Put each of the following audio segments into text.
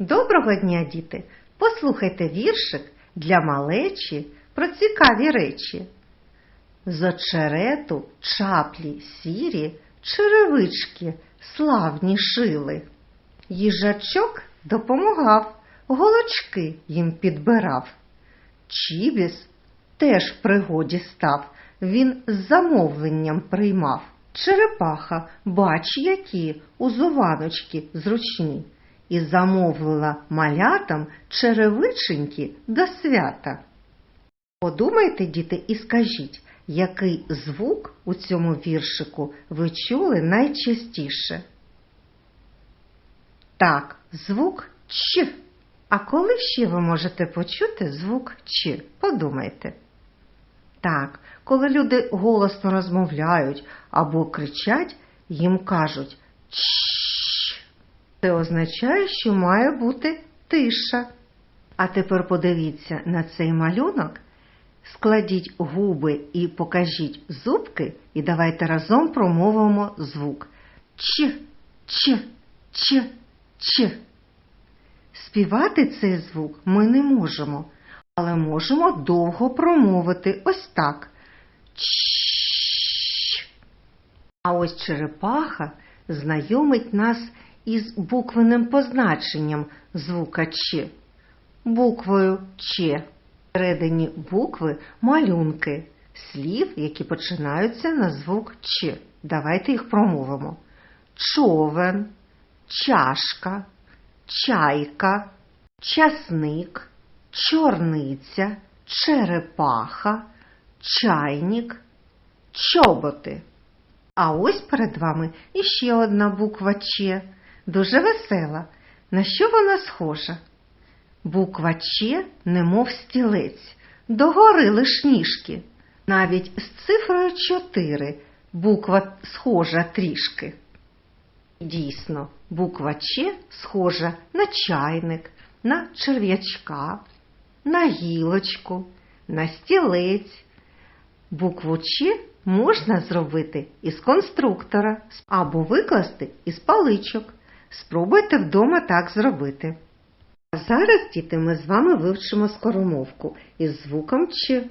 Доброго дня, діти! Послухайте віршик для малечі про цікаві речі. З очерету чаплі сірі, черевички славні шили. Їжачок допомагав, голочки їм підбирав. Чібіс теж пригоді став, він з замовленням приймав. Черепаха, бач, які узуваночки зручні, і замовила малятам черевиченьки до свята. Подумайте, діти, і скажіть, який звук у цьому віршику ви чули найчастіше? Так, звук Ч. А коли ще ви можете почути звук Ч? Подумайте. Так, коли люди голосно розмовляють або кричать, їм кажуть «Чш». Це означає, що має бути тиша. А тепер подивіться на цей малюнок, складіть губи і покажіть зубки, і давайте разом промовимо звук Ч, Ч, Ч, Ч. Співати цей звук ми не можемо, але можемо довго промовити ось так. Чш. А ось черепаха знайомить нас із буквенним позначенням звука Ч. Буквою Ч. Всередині букви малюнки слів, які починаються на звук Ч. Давайте їх промовимо. Човен, чашка, чайка, часник, чорниця, черепаха, чайник, чоботи. А ось перед вами іще одна буква Ч, дуже весела. На що вона схожа? Буква Ч, немов стілець, догори лиш ніжки. Навіть з цифрою 4 буква схожа трішки. Дійсно, буква Ч схожа на чайник, на черв'ячка, на гілочку, на стілець. Букву Ч можна зробити із конструктора або викласти із паличок. Спробуйте вдома так зробити. А зараз, діти, ми з вами вивчимо скоромовку із звуком Ч.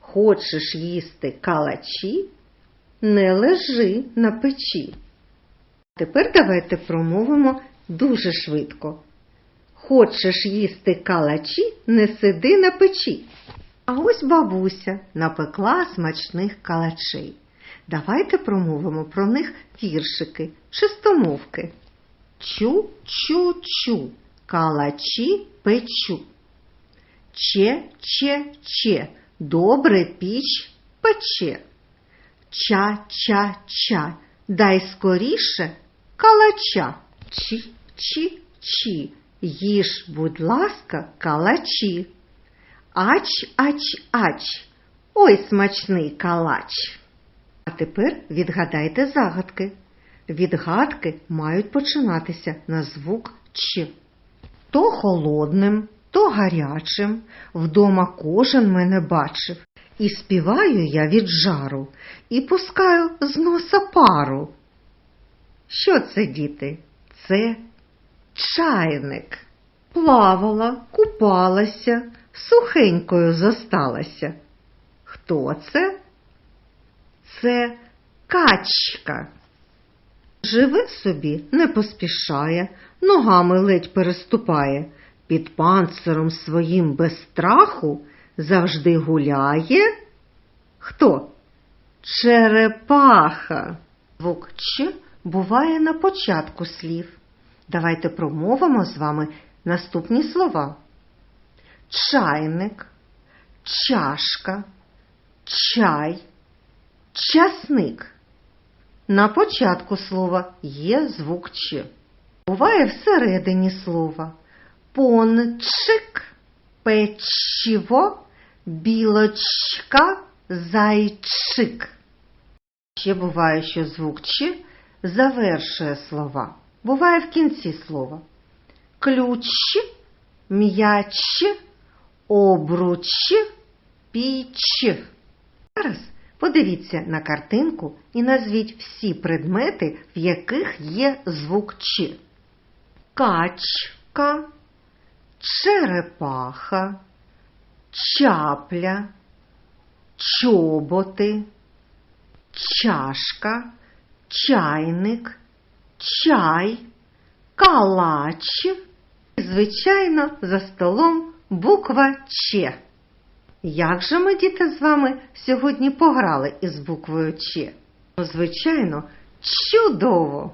Хочеш їсти калачі, не лежи на печі. Тепер давайте промовимо дуже швидко. Хочеш їсти калачі, не сиди на печі. А ось бабуся напекла смачних калачей. Давайте промовимо про них віршики, чистомовки. Чу-чу-чу, калачі печу. Че-че-че, добре піч пече. Ча-ча-ча, дай скоріше калача. Чі-чі-чі, їж, будь ласка, калачі. Ач-ач-ач, ой смачний калач. А тепер відгадайте загадки. Відгадки мають починатися на звук Ч. То холодним, то гарячим вдома кожен мене бачив. І співаю я від жару, і пускаю з носа пару. Що це, діти? Це чайник. Плавала, купалася, сухенькою зосталася. Хто це? Це качка. Живе собі, не поспішає, ногами ледь переступає, під панциром своїм без страху завжди гуляє. Хто? Черепаха. Звук Ч буває на початку слів. Давайте промовимо з вами наступні слова. Чайник, чашка, чай, часник. На початку слова є звук Ч. Буває всередині слова пончик, печиво, білочка, зайчик. Ще буває, що звук Ч завершує слова. Буває в кінці слова. Ключ, м'яч, обруч, піч. Зараз подивіться на картинку і назвіть всі предмети, в яких є звук Ч. Кач, Мишка, черепаха, чапля, чоботи, чашка, чайник, чай, калач. І, Звичайно, за столом буква Ч. Як же ми, діти, з вами сьогодні пограли із буквою Ч? Ну, звичайно, чудово!